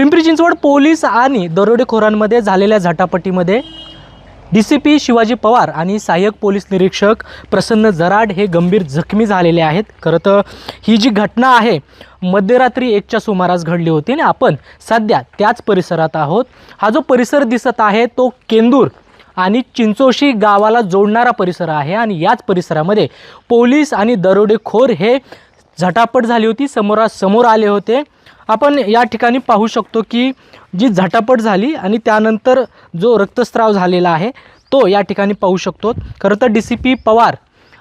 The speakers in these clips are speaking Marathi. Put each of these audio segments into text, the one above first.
पिंपरी चिंचवड पोलीस आणि दरोडेखोरांमध्ये झालेल्या झटापटीमध्ये D C P Shivaji Pawar आणि सहाय्यक पोलीस निरीक्षक प्रसन्न जराड हे गंभीर जखमी झालेले आहेत. खरं तर ही जी घटना आहे मध्यरात्री एकच्या सुमारास घडली होती आणि आपण सध्या त्याच परिसरात आहोत. हा जो परिसर दिसत आहे तो केंदूर आणि चिंचोशी गावाला जोडणारा परिसर आहे आणि याच परिसरामध्ये पोलीस आणि दरोडेखोर हे झटापट झाली होती समोरासमोर आले होते. आपण या ठिकाणी पाहू शकतो की जी झटापट झाली आणि त्यानंतर जो रक्तस्राव झालेला आहे तो या ठिकाणी पाहू शकतो. खरं तर डी सी पी पवार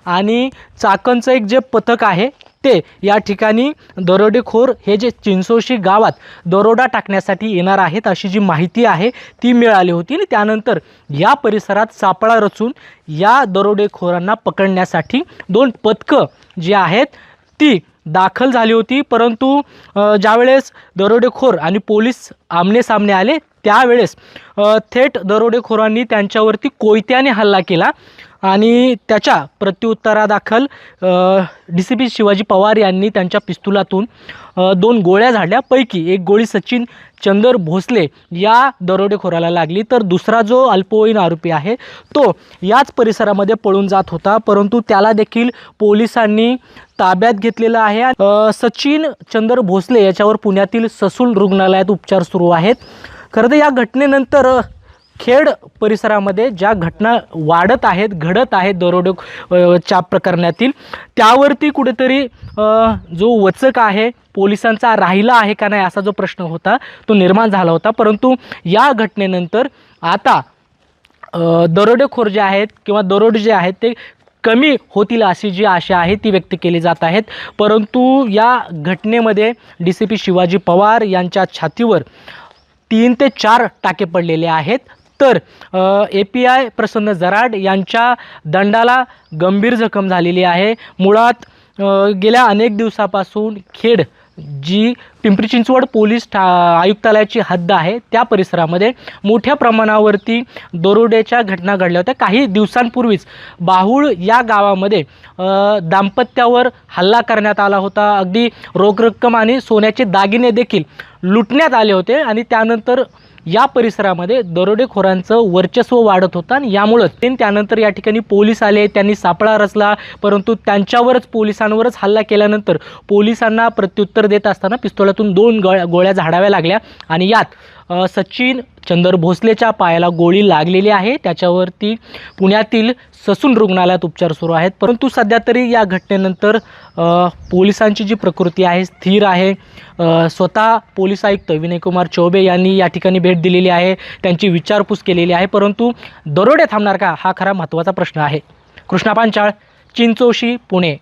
आणि चाकणचं एक जे पथक आहे ते या ठिकाणी दरोडेखोर हे जे चिंचोशी गावात दरोडा टाकण्यासाठी येणार आहेत अशी जी माहिती आहे ती मिळाली होती आणि त्यानंतर या परिसरात सापळा रचून या दरोडेखोरांना पकडण्यासाठी दोन पथकं जी आहेत ती दाखल झाली होती परंतु ज्यावेळेस दरोडेखोर आणि पोलीस आमने सामने आले त्यावेळेस थेट दरोडेखोरांनी त्यांच्यावरती कोयत्याने हल्ला केला आणि त्याच्या प्रत्युत्तरादाखल D C P Shivaji Pawar यांनी त्यांच्या पिस्तुलातून दोन गोळ्या झाडल्या पैकी एक गोळी सचिन चंदर भोसले या दरोडेखोराला लागली. तर दुसरा जो अल्पवयीन आरोपी आहे तो याच परिसरामध्ये पळून जात होता. परंतु त्याला देखील पोलिसांनी ताब्यात घेतलेलं आहे. सचिन चंदर भोसले याच्यावर पुण्यातील ससून रुग्णालयात उपचार सुरू आहेत. खरं तर या घटनेनंतर खेड परिसरामध्ये ज्या घटना वाढत आहेत घडत आहेत दरोडे च्या प्रकरणातील त्यावरती कुठेतरी जो वचक आहे पोलिसांचा राहिला आहे का नाही असा जो प्रश्न होता तो निर्माण झाला होता. परंतु या घटनेनंतर आता दरोडेखोर जे आहेत किंवा दरोडे जे आहेत ते कमी होतील अशी जी आशा आहे ती व्यक्त केली जात आहेत. परंतु या घटनेमध्ये D C P Shivaji Pawar यांच्या छातीवर तीन ते चार टाके पडलेले आहेत. तर ए पी आय प्रसन्न जराड यांच्या दंडाला गंभीर जखम झालेली आहे. मुळात गेल्या अनेक दिवसापासून खेड जी पिंपरी चिंचवड पोलीस ठा आयुक्तालयाची हद्द आहे. त्या परिसरामध्ये मोठ्या प्रमाणावरती दरोड्याच्या घटना घडल्या होत्या. काही दिवसांपूर्वीच बाहुळ या गावामध्ये दाम्पत्यावर हल्ला करण्यात आला होता. अगदी रोख रक्कम आणि सोन्याचे दागिने देखील लुटण्यात आले होते आणि त्यानंतर या परिसरामध्ये दरोडेखोरांचं वर्चस्व वाढत होतं आणि यामुळंच ते त्यानंतर या ठिकाणी पोलीस आले. त्यांनी सापळा रचला परंतु त्यांच्यावरच पोलिसांवरच हल्ला केल्यानंतर पोलिसांना प्रत्युत्तर देत असताना पिस्तोलातून दोन गळ गोळ्या झाडाव्या लागल्या. आणि यात सचिन चंदर भोसलेच्या पायाला गोळी लागलेली आहे. त्याच्यावरती पुण्यातील ससून रुग्णालयात उपचार सुरू आहेत. परंतु सध्या तरी या घटनेनंतर पोलिसांची जी प्रकृती आहे स्थिर आहे. स्वतः पोलीस आयुक्त विनयकुमार चौबे यांनी या ठिकाणी भेट दिलेली आहे. त्यांची विचारपूस केलेली आहे. परंतु दरोडे थांबणार का? हा खरा महत्त्वाचा प्रश्न आहे. कृष्णा पांचाळ चिंचोशी पुणे.